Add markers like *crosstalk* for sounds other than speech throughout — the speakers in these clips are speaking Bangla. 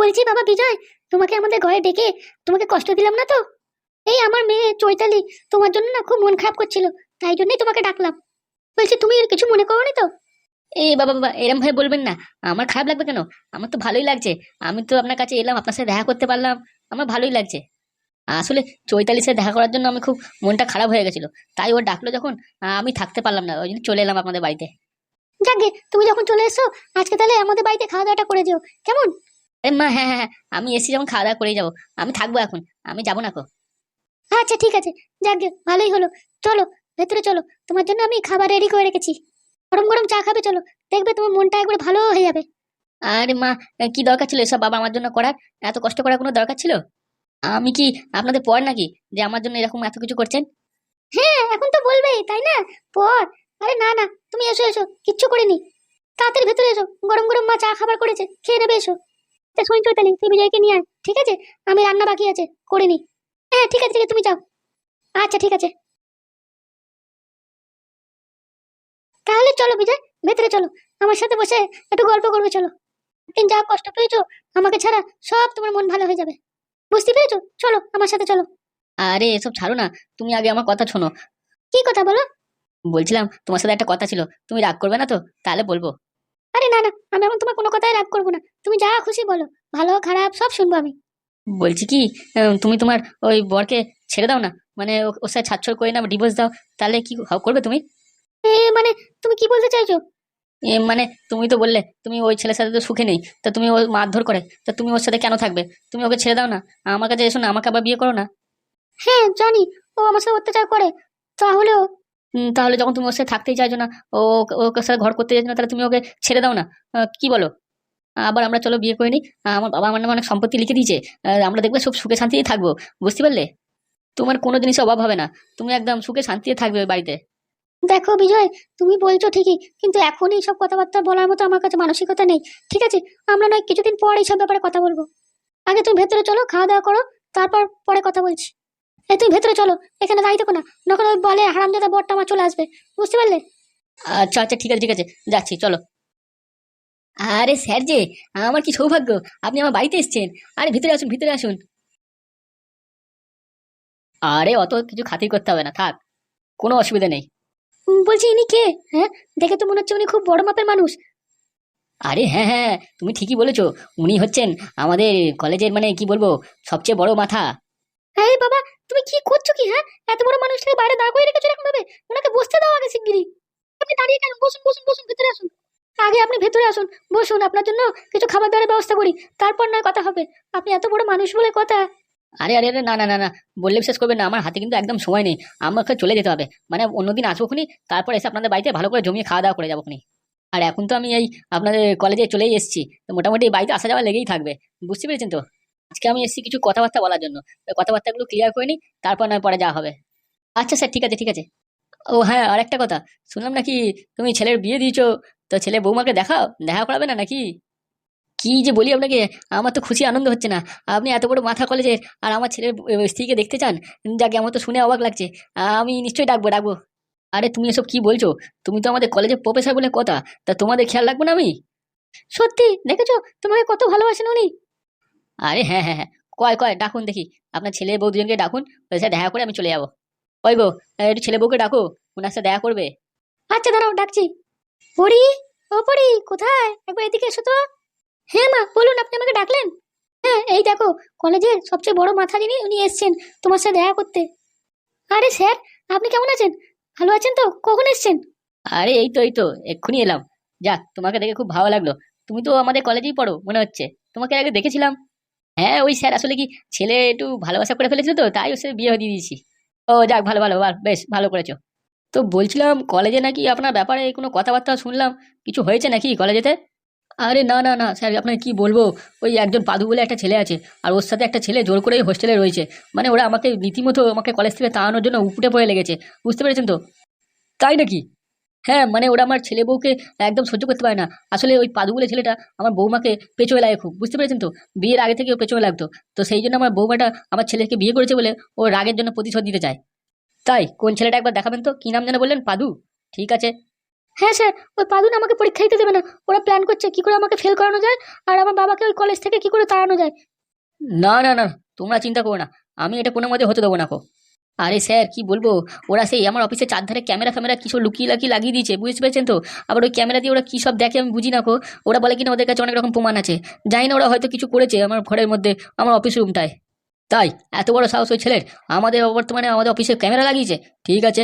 বলছি বাবা বিজয় তোমাকে আমাদের ঘরে ডেকে তোমাকে কষ্ট দিলাম না তো? এই আমার মেয়ে চৈতালি তোমার জন্য না খুব মন খারাপ করছিল তাই জন্যই তোমাকে ডাকলাম। বলছি তুমি এর কিছু মনে করো তো? এই বাবা বাবা এরম ভাবে বলবেন না। আমার খারাপ লাগবে কেন? আমার তো ভালোই লাগছে। আমি তো আপনার কাছে এলাম আপনার সাথে দেখা করতে পারলাম। আমার ভালোই লাগছে। আসলে চৈতালির সাথে দেখা করার জন্য আমি খুব মনটা খারাপ হয়ে গেছিল। তাই ও ডাকলো যখন আমি থাকতে পারলাম না। ওই জন্য চলে এলাম আপনাদের বাড়িতে। যাকে তুমি যখন চলে এসো আজকে তাহলে আমাদের বাড়িতে খাওয়া দাওয়াটা করে দিও কেমন? এ মা হ্যাঁ হ্যাঁ হ্যাঁ আমি এসে যখন খাওয়া দাওয়া করেই যাব আমি থাকব এখন আমি যাব না কো। আচ্ছা ঠিক আছে যাকে ভালোই হলো। চলো ভেতরে চলো তোমার জন্য আমি খাবার রেডি করে রেখেছি। গরম গরম চা খাবে চলো দেখবে তোমার মনটা একবার ভালো হয়ে যাবে। আরে মা কি দরকার ছিল এসব বাবা আমার জন্য করার? এত কষ্ট করার কোনো দরকার ছিল? আমি কি আপনাদের পর নাকি যে আমার জন্য এরকম এত কিছু করছেন? হ্যাঁ এখন তো বলবেই তাই না? পর? আরে না না তুমি এসো এসো কিচ্ছু করিনি। তাড়াতাড়ি ভেতরে এসো গরম গরম মা চা খাবার করেছে খেয়ে নেবে এসো। তা শোন চৈতালি তুই বিজয়কে নিয়ে আয় ঠিক আছে? আমি রান্না বাকি আছে করে নি হ্যাঁ ঠিক আছে ঠিক আছে তুমি যাও। আচ্ছা ঠিক আছে। তাহলে চলো বিজয় ভেতরে চলো। আমার সাথে বসে একটু গল্প করবে চলো। একদিন যা কষ্ট পেয়েছ আমাকে ছাড়া সব তোমার মন ভালো হয়ে যাবে। বুঝতে পেরেছ? চলো আমার সাথে চলো। আরে এসব ছাড়ো না। তুমি আগে আমার কথা শোনো। কি কথা বলো? বলছিলাম তোমার সাথে একটা কথা ছিল। তুমি রাগ করবে না তো? তাহলে বলব। না না আমি এখন তোমার কোনো কথাই রাগ করব না। তুমি যা খুশি বলো ভালো খারাপ সব শুনব আমি। বলছি কি তুমি তোমার ওই বরকে ছেড়ে দাও না মানে ও- ওর সাথে ছাড়ছড় করে না ডিভোর্স দাও তাহলে কি করবে তুমি? এ মানে তুমি কি বলতে চাইছো? এ মানে তুমি তো বললে তুমি ওই ছেলের সাথে তো সুখে নেই তা তুমি ও মারধর করে তা তুমি ওর সাথে কেন থাকবে? তুমি ওকে ছেড়ে দাও না আমার কাছে এসো না আমাকে আবার বিয়ে করো না। হ্যাঁ জানি ও আমার সাথে অত্যাচার করে তাহলেও তাহলে যখন তুমি ওর সাথে থাকতেই চাইছো না, ও ওকে সাথে ঘর করতে চাইছো না, তাহলে তুমি ওকে ছেড়ে দাও না। কি বলো? আবার আমরা চলো বিয়ে করে নিই। আমার বাবা আমার নামে অনেক সম্পত্তি লিখে দিয়েছে। আমরা দেখবে সব সুখে শান্তিতেই থাকব। বুঝতে পারলে? তোমার কোনো জিনিসের অভাব হবে না। তুমি একদম সুখে শান্তিতে থাকবে বাড়িতে। দেখো বিজয়, তুমি বলছো ঠিকই, কিন্তু এখন এইসব কথাবার্তা বলার মতো আমার কাছে মানসিকতা নেই। ঠিক আছে, আমরা নয় কিছুদিন পর এইসব ব্যাপারে কথা বলব। আগে তুমি ভেতরে চলো, খাওয়া দাওয়া করো, তারপর পরে কথা বলছি। এই তুমি ভেতরে চলো এখানে দাঁড়িয়ে থাকো না নকল ওই বলে হারামজাদা বরটা আমার চলে আসবে বুঝতে পারলে? আচ্ছা আচ্ছা ঠিক আছে ঠিক আছে যাচ্ছি চলো। আরে স্যার যে আমার কি সৌভাগ্য আপনি আমার বাড়িতে এসেছেন। আরে ভিতরে আসুন ভিতরে আসুন। আরে অত কিছু খাতির করতে হবে না থাক কোনো অসুবিধা নেই। বলছি ইনি কে? হ্যাঁ দেখে তো মনে হচ্ছে উনি খুব বড় মাপের মানুষ। আরে হ্যাঁ হ্যাঁ তুমি ঠিকই বলেছ উনি হচ্ছেন আমাদের কলেজের মানে কি বলব সবচেয়ে বড় মাথা। এই বাবা তুমি কি করছ কি হ্যাঁ? এত বড় মানুষটাকে বাইরে দাঁড় করে রেখেছো এরকম ভাবে ওনাকে বসতে দাও আগে শিগগিরই। আপনি দাঁড়িয়ে কেন? বসুন বসুন বসুন, ভেতরে আসুন। আগে আপনি ভেতরে আসুন, বসুন, আপনার জন্য কিছু খাবার দাবারের ব্যবস্থা করি। তারপর নয় কথা হবে। আপনি এত বড় মানুষ বলে কথা। আরে আরে আরে, না না না না, বললে বিশ্বাস করবেন না, আমার হাতে কিন্তু একদম সময় নেই। আমাকে চলে যেতে হবে। মানে অন্যদিন আসব খুনি, তারপর এসে আপনাদের বাড়িতে ভালো করে জমিয়ে খাওয়া দাওয়া করে যাব খুনি। আর এখন তো আমি এই আপনাদের কলেজে চলেই এসেছি। তো মোটামুটি বাড়িতে আসা যাওয়া লেগেই থাকবে। বুঝতে পেরেছেন তো? আজকে আমি এসেছি কিছু কথাবার্তা বলার জন্য। কথাবার্তাগুলো ক্লিয়ার করে নিই, তারপর নয় পরে যাওয়া হবে। আচ্ছা স্যার, ঠিক আছে ঠিক আছে। ও হ্যাঁ আর একটা কথা। শুনলাম নাকি তুমি ছেলের বিয়ে দিয়েছ, তো ছেলে বৌমাকে দেখাও, দেখা করাবে না নাকি? কি যে বলি আপনাকে, আমার তো খুশি আনন্দ হচ্ছে না। আপনি এত বড় মাথা কলেজের আর আমার ছেলের স্ত্রীকে দেখতে চান যাকে আমার তো শুনে অবাক লাগছে। আমি নিশ্চয়ই ডাকবো ডাকবো। আরে তুমি এসব কি বলছো? তুমি তো আমাদের কলেজের প্রফেসর বলে কথা, তা তোমাদের খেয়াল রাখব না আমি? সত্যি, দেখেছ? তোমাকে কত ভালোবাসেন উনি। আরে হ্যাঁ হ্যাঁ হ্যাঁ। কয় কয়, ডাকুন দেখি। আপনার ছেলে বউ দুজনকে ডাকুন, ওদের সাথে দেখা করে আমি চলে যাব। ওই গো একটু ছেলে বউকে ডাকো, ওনার সাথে দেখা করবে। আচ্ছা দাঁড়াও, ডাকছি। পড়ি ও পড়ি কোথায়? একবার এদিকে এসো তো। হ্যাঁ মা, বলুন, আপনি আমাকে ডাকলেন? হ্যাঁ এই দেখো, কলেজের সবচেয়ে বড় মাথা যিনি উনি এসছেন তোমার সাথে দেখা করতে। আরে স্যার, আপনি কেমন আছেন? ভালো আছেন তো? কখন এসছেন? আরে, এই তো এই তো, এক্ষুনি এলাম। যাক, তোমাকে দেখে খুব ভালো লাগল। তুমি তো আমাদের কলেজেই পড়ো, মনে হচ্ছে। তোমাকে আগে দেখেছিলাম। হ্যাঁ ওই স্যার আসলে কি ছেলে একটু ভালোবাসা করে ফেলেছিল তো তাই ওর সাথে বিয়ে দিয়ে দিয়েছি। ও যাক ভালো ভালো ভালো, বেশ ভালো করেছ। তো বলছিলাম কলেজে নাকি আপনার ব্যাপারে কোনো কথাবার্তা শুনলাম? কিছু হয়েছে নাকি কলেজেতে? আরে না না না স্যার আপনাকে কি বলব? ওই একজন পাদু বলে একটা ছেলে আছে আর ওর সাথে একটা ছেলে জোর করেই হোস্টেলে রয়েছে। মানে ওরা আমাকে রীতিমতো আমাকে কলেজ থেকে তাড়ানোর জন্য উপটে পড়ে লেগেছে বুঝতে পেরেছেন তো? তাই নাকি? হ্যাঁ মানে ওরা আমার ছেলে বউকে একদম সহ্য করতে পারে না। আসলে ওই পাদু বলে ছেলেটা আমার বৌমাকে পেছনে লাগে খুব, বুঝতে পেরেছেন তো? বিয়ের আগে থেকে ও পেছনে লাগতো। তো সেই জন্য আমার বৌমাটা আমার ছেলেকে বিয়ে করেছে বলে ও রাগের জন্য প্রতিশোধ দিতে চায়। তাই, কোন ছেলেটা একবার দেখাবেন তো? কী নাম যেন বললেন? পাদু? ঠিক আছে। হ্যাঁ স্যার, ওই পাদুন আমাকে পরীক্ষা দিতে দেবে না। ওরা প্ল্যান করছে কি করে আমাকে ফেল করানো যায় আর আমার বাবাকে ওই কলেজ থেকে কি করে তাড়ানো যায়। না না না, তোমরা চিন্তা করো না। আমি এটা কোনো মতে হতে দেবো না কো। আরে স্যার, কি বলব? ওরা সেই আমার অফিসে চারধারে ক্যামেরা ফ্যামেরা কিছু লুকিয়ে লাকিয়ে লাগিয়ে দিয়েছে, বুঝতে পেরেছেন তো? আবার ওই ক্যামেরা দিয়ে ওরা কী সব দেখে আমি বুঝি না কো ওরা বলে কিনা ওদের কাছে অনেক রকম প্রমাণ আছে। জানি না ওরা হয়তো কিছু করেছে আমার ঘরের মধ্যে, আমার অফিস রুমটায়। তাই, এত বড় সাহস ওই ছেলের? আমাদের বর্তমানে আমাদের অফিসে ক্যামেরা লাগিয়েছে? ঠিক আছে।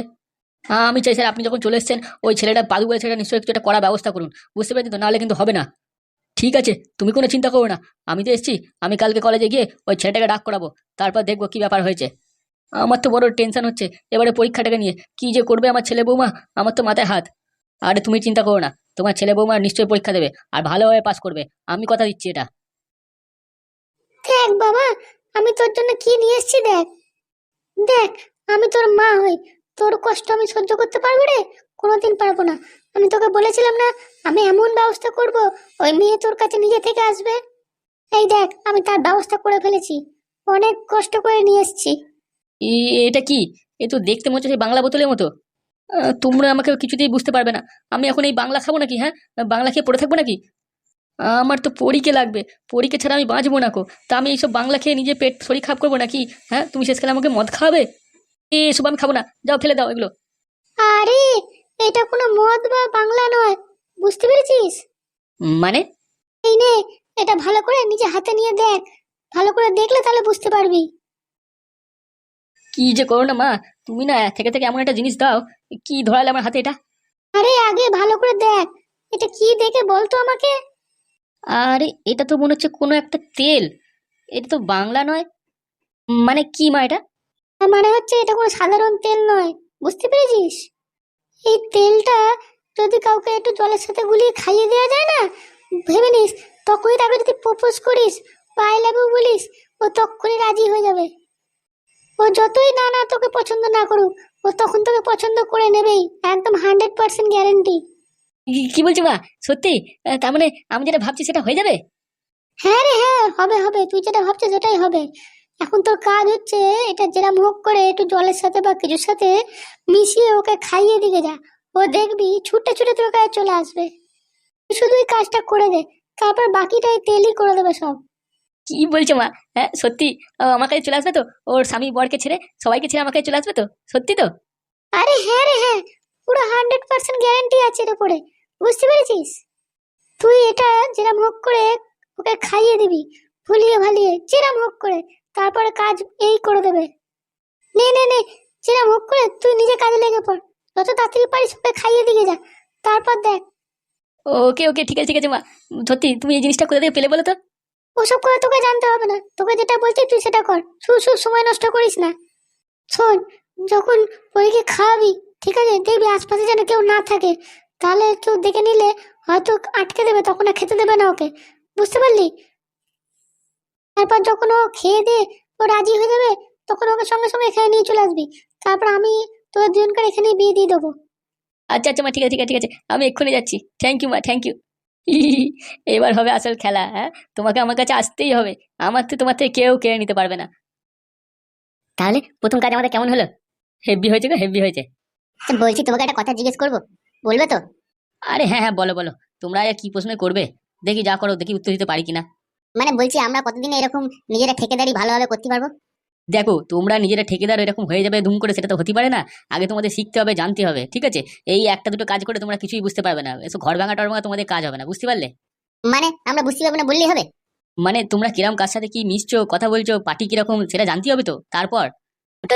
হ্যাঁ আমি চাই স্যার, আপনি যখন চলে এসেছেন, ওই ছেলেটা পাদু বলে ছেলেটা নিশ্চয়ই একটু একটা করার ব্যবস্থা করুন। বুঝতে পেরেছেন তো? নাহলে কিন্তু হবে না। ঠিক আছে, তুমি কোনো চিন্তা করো না। আমি তো এসেছি, আমি কালকে কলেজে গিয়ে ওই ছেলেটাকে ডাক করাবো। তারপর দেখব কি ব্যাপার হয়েছে। আমার তো বড় টেনশন হচ্ছে। এবারে পরীক্ষাটাকে নিয়ে। কি যে করবে আমার ছেলে বৌমা? আমার তো মাথায় হাত। আরে তুমি চিন্তা করো না। তোমার ছেলে বৌমা নিশ্চয়ই পরীক্ষা দেবে আর ভালোভাবে পাস করবে। আমি কথা দিচ্ছি এটা। দেখ বাবা, আমি তোর জন্য কি নিয়ে এসেছি দেখ। দেখ, আমি তোর মা হই। তোর কষ্ট আমি সহ্য করতে পারব রে? কোনোদিন পারব না। আমি তোকে বলেছিলাম না, আমি এমন ব্যবস্থা করব, ওই মেয়ে তোর কাছে নিজে থেকে আসবে। এই দেখ, আমি তার ব্যবস্থা করে ফেলেছি। অনেক কষ্ট করে নিয়ে এসেছি। এটা কি? এ তো দেখতে মনে হচ্ছে সেই বাংলা বোতলের মতো। তোমরা আমাকে কিছুতেই বুঝতে পারবে না। আমি এখন এই বাংলা খাব নাকি হ্যাঁ? বাংলা খেয়ে পড়ে থাকব নাকি? আমার তো পরীকে লাগবে। পরীকে ছাড়া আমি বাঁচবো না কো। তা আমি এইসব বাংলা খেয়ে নিজে পেট শরীর খারাপ করব নাকি হ্যাঁ? তুমি শেষকালে আমাকে মদ খাওয়াবে? এসব আমি খাব না। যাও ফেলে দাও এগুলো। আরে এটা কোনো মদ বা বাংলা নয়। বুঝতে পেরেছিস? মানে? এই নে এটা ভালো করে নিজে হাতে নিয়ে দেখ। ভালো করে দেখলে তাহলে বুঝতে পারবি। কি যে করো না মা? তুমি না থেকে থেকে এমন একটা জিনিস দাও কি ধরালে আমার হাতে এটা? আরে আগে ভালো করে দেখ এটা কি দেখে বলতো আমাকে? আরে এটা তো মনে হচ্ছে কোনো একটা তেল। এটা তো বাংলা নয়। মানে কি মা এটা? মানে হচ্ছে এটা কোনো সাধারণ তেল নয় বুঝতে পেরেছিস? এই তেলটা যদি কাউকে একটু জলের সাথে গুলিয়ে খাইয়ে দেওয়া যায় না ভেবে নিস তখনই তাকে যদি প্রপোজ করিস আই লাভ বলিস ও তখনই রাজি হয়ে যাবে। ও যতই না না তোকে পছন্দ না করুক ও তখন তোকে পছন্দ করে নেবেই একদম হান্ড্রেড পার্সেন্ট গ্যারেন্টি। কি- বলছো মা? সত্যি? তার মানে আমি যেটা ভাবছি সেটা হয়ে যাবে? হ্যাঁ রে হ্যাঁ হবে হবে তুই যেটা ভাবছিস সেটাই হবে। এখন তোর কাজ হচ্ছে এটা যেরম হোক করে একটু জলের সাথে বা কিছুর সাথে মিশিয়ে ওকে খাইয়ে দিকে যা। ও দেখবি ছুটে ছুটে তোর কাছে চলে আসবে। তুই শুধু এই কাজটা করে দে তারপর বাকিটাই তেলই করে দেবে সব। কি বলছো মা? হ্যাঁ সত্যি আমার কাছে চলে আসবে তো? ওর স্বামী বরকে ছেড়ে সবাইকে ছেড়ে আমার কাছে চলে আসবে তো? সত্যি তো? আরে হ্যাঁ রে হ্যাঁ পুরো হান্ড্রেড পার্সেন্ট গ্যারান্টি আছে এর উপরে। বুঝতে পেরেছিস? তুই এটা যেরম হোক করে ওকে খাইয়ে দিবি ভুলিয়ে ভালিয়ে যেরম হোক করে তারপরে কাজ এই করে দেবে। নে নে নে যেরম হোক করে তুই নিজে কাজে লেগে পড় যত তাড়াতাড়ি পারিস ওকে খাইয়ে দিকে যা তারপর দেখ। ওকে ওকে ঠিক আছে ঠিক আছে মা। সত্যি তুমি এই জিনিসটা কোথা থেকে পেলে বলো তো? ওসব করে তোকে জানতে হবে না। তোকে যেটা বলছি তুই সেটা কর। শু শু সময় নষ্ট করিস না। শোন, যখন ওইকে খাওয়াবি, ঠিক আছে? দেখবি আশপাশে যেন কেউ না থাকে। তাহলে কেউ দেখে নিলে হয়তো আটকে দেবে, তখন আর খেতে দেবে না ওকে। বুঝতে পারলি? তারপর যখন ও খেয়ে দিয়ে ও রাজি হয়ে যাবে, তখন ওকে সঙ্গে সঙ্গে এখানে নিয়ে চলে আসবি। তারপর আমি তোর দুজনকার এখানে বিয়ে দিয়ে দেবো। আচ্ছা আচ্ছা মা, ঠিক আছে ঠিক আছে ঠিক আছে। আমি এক্ষুনি যাচ্ছি। থ্যাংক ইউ মা থ্যাংক ইউ *laughs* এবার হবে আসল খেলা হ্যাঁ? তোমাকে আমার কাছে আসতেই হবে। আমার তো তোমার থেকে কেউ কেড়ে নিতে পারবে না। তাহলে প্রথম কাজ আমাদের কেমন হলো? হেভি হয়েছে গো হেভি হয়েছে। বলছি তোমাকে একটা কথা জিজ্ঞেস করব। বলবে তো? আরে হ্যাঁ হ্যাঁ বলো বলো। তোমরা কি প্রশ্ন করবে? দেখি যা করো দেখি উত্তর দিতে পারি কিনা। মানে বলছি আমরা কতদিন এরকম নিজেরা ঠেকেদারি ভালোভাবে করতে পারব? দেখো তোমরা নিজেরা ঠেকেদার এরকম হয়ে যাবে ধুম করে সেটা তো হতে পারে না। আগে তোমাদের শিখতে হবে জানতে হবে ঠিক আছে? এই একটা দুটো কাজ করে তোমরা কিছুই বুঝতে পারবে না। এসব ঘর ভাঙা টর ভাঙা তোমাদের কাজ হবে না বুঝতে পারলে? মানে আমরা বুঝতে পারব না বললেই হবে? মানে তোমরা কিরম কার সাথে কি মিশছো কথা বলছো পার্টি কীরকম সেটা জানতে হবে তো তারপর?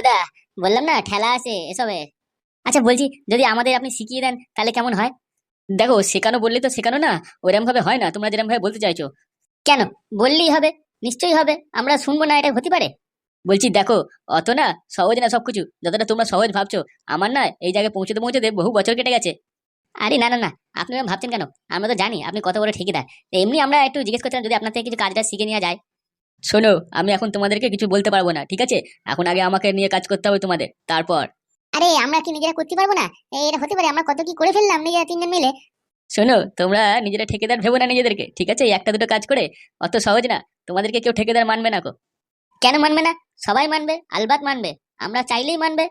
দা বললাম না ঠেলা আছে এসবে। আচ্ছা বলছি যদি আমাদের আপনি শিখিয়ে দেন তাহলে কেমন হয়? দেখো শেখানো বললে তো শেখানো না ওরকম ভাবে হয় না তোমরা যেরকম ভাবে বলতে চাইছো। কেন? বললেই হবে নিশ্চয়ই হবে আমরা শুনব না এটা হতে পারে? বলছি দেখো অত না সহজ না সবকিছু। যতটা তোমরা সহজ ভাবছ আমার না এই জায়গায় পৌঁছতে পৌঁছতে বহু বছর কেটে গেছে। আরে না না না আপনি ভাবছেন কেন? আমরা তো জানি আপনি কত বড় ঠিকাদার। এমনি আমরা একটু জিজ্ঞেস করছিলাম যদি আপনার থেকে কিছু কাজটা শিখে নেওয়া যায়। শোনো আমি এখন তোমাদেরকে কিছু বলতে পারব না ঠিক আছে? এখন আগে আমাকে নিয়ে কাজ করতে হবে তোমাদের তারপর। আরে আমরা কি নিজেরা করতে পারব না? এটা হতে পারে আমরা কত কি করে ফেললাম নিজেরা তিনজন মিলে। শোনো তোমরা নিজেরা ঠেকেদার ভেবো না নিজেদেরকে ঠিক আছে? এই একটা দুটো কাজ করে অত সহজ না। তোমাদেরকে কেউ ঠেকেদার মানবে না কো কেন মানবে না? সবাই মানবে আলবাত মানবে আমরা চাইলেই মানবে।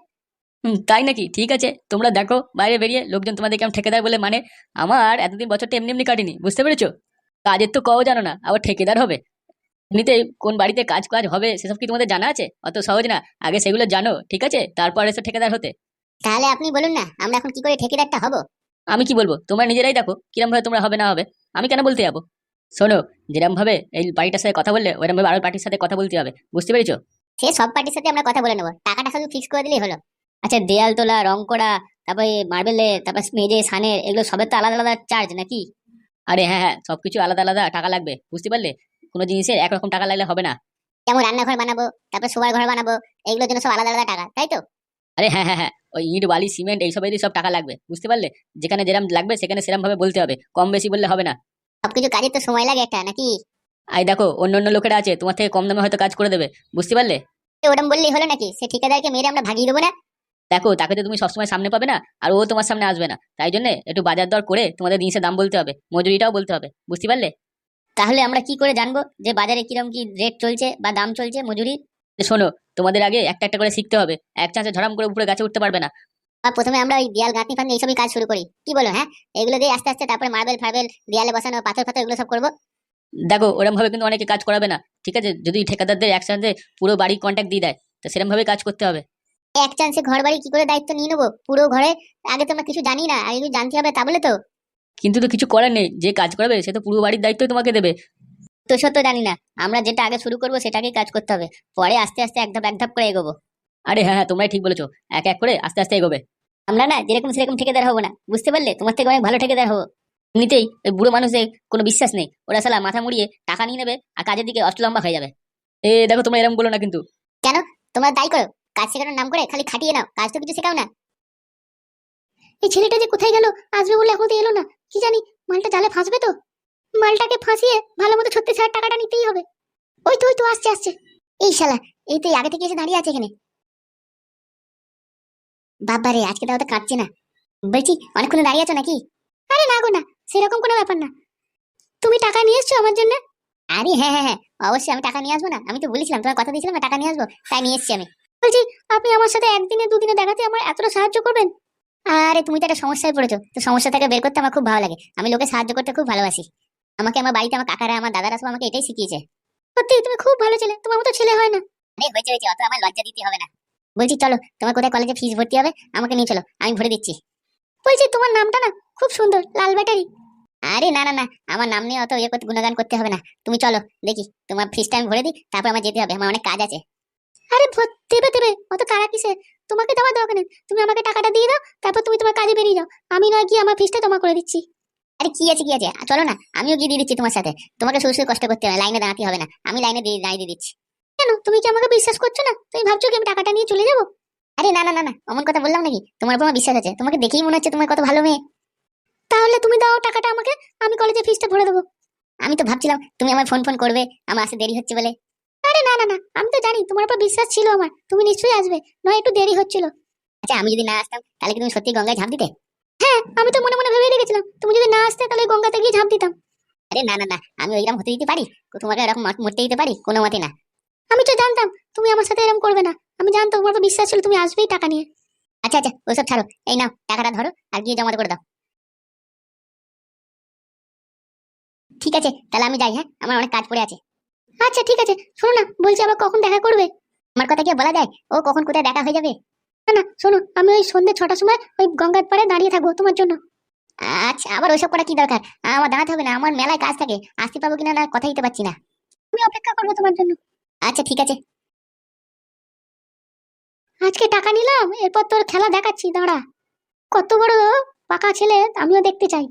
তাই নাকি? ঠিক আছে তোমরা দেখো বাইরে বেরিয়ে লোকজন তোমাদের কেমন ঠেকেদার বলে মানে আমার এতদিন বছরটা এমনি এমনি কাটেনি বুঝতে পেরেছ? কাজের তো কও জানো না আবার ঠেকেদার হবে। এমনিতে কোন বাড়িতে কাজ কাজ হবে সেসব কি তোমাদের জানা আছে? অত সহজ না আগে সেগুলো জানো ঠিক আছে? তারপর এসে ঠেকেদার হতে। তাহলে আপনি বলুন না আমরা এখন কি করে ঠেকেদারটা হব? আমি কি বলব? তোমরা নিজেরাই দেখো কিরম ভাবে তোমরা হবে না হবে। আমি কেন বলতে যাব? শোনো যেরকম ভাবে এই বাড়িটার সাথে কথা বললে ওরকম ভাবে আরও পার্টির সাথে কথা বলতে হবে। বুঝতে পেরেছ? সে সব পার্টির সাথে আমরা কথা বলে নেব। টাকাটা শুধু ফিক্স করে দিলেই হলো। আচ্ছা দেয়াল তোলা রং করা তারপরে মার্বেলে তারপর মেজে সানের এগুলো সবের তো আলাদা আলাদা চার্জ নাকি? আরে হ্যাঁ হ্যাঁ সবকিছু আলাদা আলাদা টাকা লাগবে বুঝতে পারলে? কোনো জিনিসের একরকম টাকা লাগলে হবে না। যেমন রান্নাঘর বানাবো তারপর শোবার ঘর বানাবো এগুলোর জন্য সব আলাদা আলাদা টাকা তাই তো? আরে হ্যাঁ হ্যাঁ হ্যাঁ ওই ইট বালি সিমেন্ট এইসবেরই সব টাকা লাগবে বুঝতে পারলে? যেখানে যেরকম লাগবে সেখানে সেরকম ভাবে বলতে হবে কম বেশি বললে হবে না। সবকিছু কাজের তো সময় লাগে একটা নাকি? আই দেখো অন্য অন্য লোকেরা আছে তোমার থেকে কম দামে হয়তো কাজ করে দেবে বুঝতে পারলে? ওরম বললেই হলো নাকি? সে ঠিকাদারকে মেরে আমরা ভাগিয়ে দেবো না? দেখো তাকে তো তুমি সবসময় সামনে পাবে না আর ও তোমার সামনে আসবে না। তাই জন্য একটু বাজার দর করে তোমাদের জিনিসের দাম বলতে হবে মজুরিটাও বলতে হবে বুঝতে পারলে? তাহলে আমরা কি করে জানব যে বাজারে কিরম কি রেট চলছে বা দাম চলছে মজুরি? শোনো তোমাদের আগে একটা একটা করে শিখতে হবে এক চান্সে ঝরাম করে উপরে গাছে উঠতে পারবে না। প্রথমে আমরা ওই দেয়াল গাঁথনি ফাঁথনি এইসবই কাজ শুরু করি। কি বলো হ্যাঁ? এগুলো দিয়ে আস্তে আস্তে তারপরে মার্বেল ফার্বেল দেয়ালে বসানো পাথর ফাথর এগুলো সব করব। দেখো ওরম ভাবে কিন্তু অনেকে কাজ করাবে না ঠিক আছে? যদি ঠিকাদারদের একসাথে পুরো বাড়ি কন্ট্যাক্ট দিয়ে দেয় তো সেরকম ভাবে কাজ করতে হবে। এক চান্সে ঘর বাড়ি কি করে দায়িত্ব নিয়ে নেব? পুরো ঘরে? আগে তো আমরা কিছু জানি না আগে জানতে হবে তা বলে তো? কিন্তু তো কিছু করার নেই যে কাজ করাবে সে তো পুরো বাড়ির দায়িত্ব তোমাকে দেবে। তো সত্য জানি না আমরা যেটা আগে শুরু করব সেটাকেই কাজ করতে হবে পরে আস্তে আস্তে এক ধাপ এক ধাপ করে এগোবো। আরে হ্যাঁ হ্যাঁ তোমরাই ঠিক বলেছ এক এক করে আস্তে আস্তে এগোবে। আমরা না যেরকম সেরকম ঠিকাদার হব না। বুঝতে পারলে? তোমার থেকে অনেক ভালো ঠিকাদার হব। এমনিতেই ওই বুড়ো মানুষদের কোনো বিশ্বাস নেই। ওরা সালা মাথা মুড়িয়ে টাকা নিয়ে নেবে আর কাজের দিকে অষ্টলম্বা হয়ে যাবে। এ, দেখো তোমরা এরকম বলো না কিন্তু। কেন? তোমরা তাই করো। কাজ শেখানোর নাম করে খালি খাটিয়ে নাও। কাজ তো কিছু শেখাও না। এই ছেলেটা যে কোথায় গেল? আসবে বলে এখন তো এলো না। কি জানি, মালটা জালে ফাঁসবে তো? মালটাকে ফাঁসিয়ে ভালো মতো ছত্রিশ হাজার টাকাটা নিতেই হবে। ওই তো ওই তো, আসছে আসছে। এই শালা, এই তো আগে থেকে এসে দাঁড়িয়ে আছে এখানে। বাবারে আজকে তাও তো কাঁদছে না। বলছি, অনেকক্ষণ দাঁড়িয়ে আছো নাকি? আরে না গো না, সেরকম কোনো ব্যাপার না। তুমি টাকা নিয়ে এসছো আমার জন্য? আরে হ্যাঁ হ্যাঁ হ্যাঁ অবশ্যই আমি টাকা নিয়ে আসব না। আমি তো বলেছিলাম, তোমার কথা দিয়েছিলাম, টাকা নিয়ে আসব, তাই নিয়ে এসছি আমি। বলছি, আপনি আমার সাথে একদিনে, দুদিনে দেখাতে আমার এতটা সাহায্য করবেন? আরে, তুমি তো একটা সমস্যায় পড়েছো। তো সমস্যা থেকে বের করতে আমার খুব ভালো লাগে। আমি লোকে সাহায্য করতে খুব ভালোবাসি। আমাকে আমার বাড়িতে আমার কাকারা, আমার দাদারা সব আমাকে এটাই শিখিয়েছে। সত্যি, তুমি খুব ভালো ছেলে। তোমার মতো ছেলে হয় না। আরে, হয়েছে হয়েছে, অত আমার লজ্জা দিতে হবে না। বলছি, চলো, তোমার কোথায় কলেজে ফিস ভর্তি হবে? আমাকে নিয়ে চলো, আমি ভরে দিচ্ছি। বলছি, তোমার নামটা না খুব সুন্দর, লাল ব্যাটারি। আরে না না না, আমার নাম নিয়ে অত ইয়ে করতে, গুণগান করতে হবে না। তুমি চলো, দেখি, তোমার ফিসটা আমি ভরে দিই, তারপর আমার যেতে হবে, আমার অনেক কাজ আছে। আরে দেবে দেবে, অত কারা কিসে? তোমাকে দেওয়ার দরকার নেই, তুমি আমাকে টাকাটা দিয়ে দাও, তারপর তুমি তোমার কাজে বেরিয়ে যাও। আমি নয় গিয়ে আমার ফিসটা তোমা করে দিচ্ছি। আরে কি আছে কি আছে? চলো না, আমিও গিয়ে দিয়ে দিচ্ছি তোমার সাথে। তোমাকে শুধু শুধু কষ্ট করতে হবে, লাইনে দাঁড়াতে হবে না, আমি লাইনে দিয়ে দাঁড়িয়ে দিয়ে দিচ্ছি। কেন? তুমি কি আমাকে বিশ্বাস করছ না? তুমি ভাবছ কি আমি টাকাটা নিয়ে চলে যাব? আরে না না না না, অমন কথা বললাম নাকি? তোমার উপর বিশ্বাস আছে। তোমাকে দেখেই মনে হচ্ছে তোমার কত ভালো মেয়ে। তাহলে তুমি দাও টাকাটা আমাকে, আমি কলেজে ফিসটা ভরে দেবো। আমি তো ভাবছিলাম তুমি আমার ফোন ফোন করবে, আমার আসতে দেরি হচ্ছে বলে। আরে না না না, আমি তো জানি তোমার উপর বিশ্বাস ছিল আমার। তুমি নিশ্চয়ই আসবে, নয় একটু দেরি হচ্ছিল। আচ্ছা আমি যদি না আসতাম, তাহলে কি তুমি সত্যি গঙ্গায় ঝাঁপ দিতে? হ্যাঁ আমি তো মনে মনে ভেবে রেখেছিলাম, তুমি যদি না আসতে, তাহলে গঙ্গাতে গিয়ে ঝাঁপ দিতাম। আরে না না না, আমি ওইরকম হতে দিতে পারি? তোমাকে এরকম মরতে দিতে পারি? কোনো মতে না। আমি তো জানতাম তুমি আমার সাথে এরকম করবে না। আমি জানতাম তোমার উপর বিশ্বাস ছিল তুমি আসবেই টাকা নিয়ে। আচ্ছা আচ্ছা ওইসব ছাড়ো। এই নাও, টাকাটা ধরো আর গিয়ে জমা করে দাও। ঠিক আছে, তাহলে আমি যাই হ্যাঁ? আমার অনেক কাজ পড়ে আছে। আচ্ছা ঠিক আছে। শোনো না, বলছি আবার কখন দেখা করবে? আমার কথা কি বলা যায়? ও কখন কোথায় দেখা হয়ে যাবে? না না, শোনো, আমি ওই সন্ধ্যে ছটার সময় ওই গঙ্গার পাড়ে দাঁড়িয়ে থাকব তোমার জন্য। আচ্ছা আবার ওইসব করা কি দরকার? আমার দাঁড়াতে হবে না, আমার মেলায় কাজ থাকে। আসতে পারব কিনা না কথা দিতে পারছি না। আমি অপেক্ষা করব তোমার জন্য। আচ্ছা ঠিক আছে। আজকে টাকা নিলাম, এরপর তোর খেলা দেখাচ্ছি, দাঁড়া। কত বড় পাকা ছেলে, আমিও দেখতে চাই।